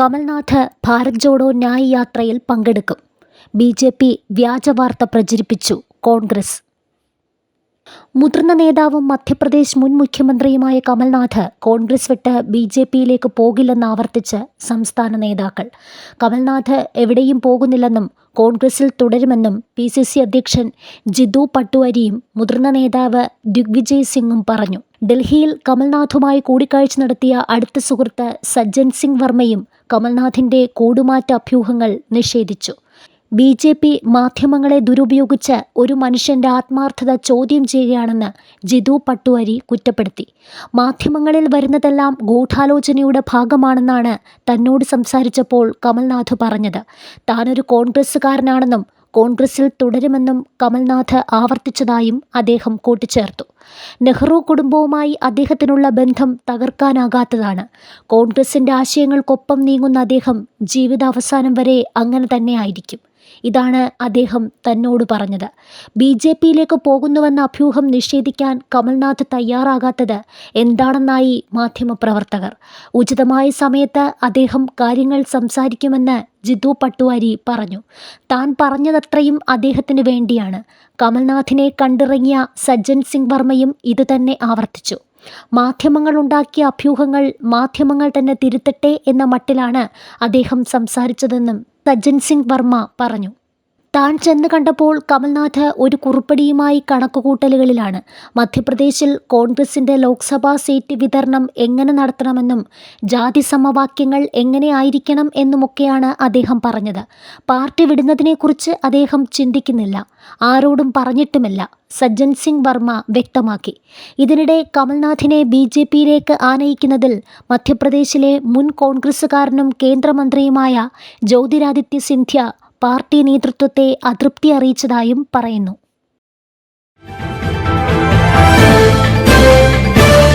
കമൽനാഥ് ഭാരത് ജോഡോ ന്യായ് യാത്രയിൽ പങ്കെടുക്കും. B J P വ്യാജവാർത്ത പ്രചരിപ്പിച്ചു കോൺഗ്രസ്. മുതിർന്ന നേതാവും മധ്യപ്രദേശ് മുൻ മുഖ്യമന്ത്രിയുമായ കമൽനാഥ് കോൺഗ്രസ് വിട്ട് ബി ജെ പിയിലേക്ക് പോകില്ലെന്ന് ആവർത്തിച്ച് സംസ്ഥാന നേതാക്കൾ. കമൽനാഥ് എവിടെയും പോകുന്നില്ലെന്നും കോൺഗ്രസിൽ തുടരുമെന്നും പി സി സി അധ്യക്ഷൻ ജിതു പട്ടുവരിയും മുതിർന്ന നേതാവ് ദിഗ്വിജയ് സിംഗും പറഞ്ഞു. ഡൽഹിയിൽ കമൽനാഥുമായി കൂടിക്കാഴ്ച നടത്തിയ അടുത്ത സുഹൃത്ത് സജ്ജൻ സിംഗ് വർമ്മയും കമൽനാഥിന്റെ കൂടുമാറ്റ അഭ്യൂഹങ്ങൾ നിഷേധിച്ചു. ബി ജെ പി മാധ്യമങ്ങളെ ദുരുപയോഗിച്ച് ഒരു മനുഷ്യന്റെ ആത്മാർത്ഥത ചോദ്യം ചെയ്യുകയാണെന്ന് ജിതു പട്ടുവരി കുറ്റപ്പെടുത്തി. മാധ്യമങ്ങളിൽ വരുന്നതെല്ലാം ഗൂഢാലോചനയുടെ ഭാഗമാണെന്നാണ് തന്നോട് സംസാരിച്ചപ്പോൾ കമൽനാഥ് പറഞ്ഞത്. താനൊരു കോൺഗ്രസ്സുകാരനാണെന്നും കോൺഗ്രസിൽ തുടരുമെന്നും കമൽനാഥ് ആവർത്തിച്ചതായും അദ്ദേഹം കൂട്ടിച്ചേർത്തു. നെഹ്റു കുടുംബവുമായി അദ്ദേഹത്തിനുള്ള ബന്ധം തകർക്കാനാകാത്തതാണ്. കോൺഗ്രസിന്റെ ആശയങ്ങൾക്കൊപ്പം നീങ്ങുന്ന അദ്ദേഹം ജീവിതാവസാനം വരെ അങ്ങനെ തന്നെയായിരിക്കും. ഇതാണ് അദ്ദേഹം തന്നോട് പറഞ്ഞത്. ബി ജെ പിയിലേക്ക് പോകുന്നുവെന്ന അഭ്യൂഹം നിഷേധിക്കാൻ കമൽനാഥ് തയ്യാറാകാത്തത് എന്താണെന്നായി മാധ്യമപ്രവർത്തകർ. ഉചിതമായ സമയത്ത് അദ്ദേഹം കാര്യങ്ങൾ സംസാരിക്കുമെന്ന് ജിതു പട്ടുവാരി പറഞ്ഞു. താൻ പറഞ്ഞതത്രയും അദ്ദേഹത്തിന് വേണ്ടിയാണ്. കമൽനാഥിനെ കണ്ടിറങ്ങിയ സജ്ജൻ സിംഗ് വർമ്മയും ഇതുതന്നെ ആവർത്തിച്ചു. മാധ്യമങ്ങൾ ഉണ്ടാക്കിയ അഭ്യൂഹങ്ങൾ മാധ്യമങ്ങൾ തന്നെ തിരുത്തട്ടെ എന്ന മട്ടിലാണ് അദ്ദേഹം സംസാരിച്ചതെന്നും സജ്ജൻ സിംഗ് വർമ്മ പറഞ്ഞു. താൻ ചെന്ന് കണ്ടപ്പോൾ കമൽനാഥ് ഒരു കുറുപ്പടിയുമായി കണക്കുകൂട്ടലുകളിലാണ്. മധ്യപ്രദേശിൽ കോൺഗ്രസിന്റെ ലോക്സഭാ സീറ്റ് വിതരണം എങ്ങനെ നടത്തണമെന്നും ജാതി സമവാക്യങ്ങൾ എങ്ങനെ ആയിരിക്കണം എന്നുമൊക്കെയാണ് അദ്ദേഹം പറഞ്ഞത്. പാർട്ടി വിടുന്നതിനെക്കുറിച്ച് അദ്ദേഹം ചിന്തിക്കുന്നില്ല. ആരോടും പറഞ്ഞിട്ടുമില്ല. സജ്ജൻ സിംഗ് വർമ്മ വ്യക്തമാക്കി. ഇതിനിടെ കമൽനാഥിനെ ബി ജെ പിയിലേക്ക് ആനയിക്കുന്നതിൽ മധ്യപ്രദേശിലെ മുൻ കോൺഗ്രസ്സുകാരനും കേന്ദ്രമന്ത്രിയുമായ ജ്യോതിരാദിത്യ സിന്ധ്യ പാർട്ടി നേതൃത്വത്തെ അതൃപ്തി അറിയിച്ചതായും പറയുന്നു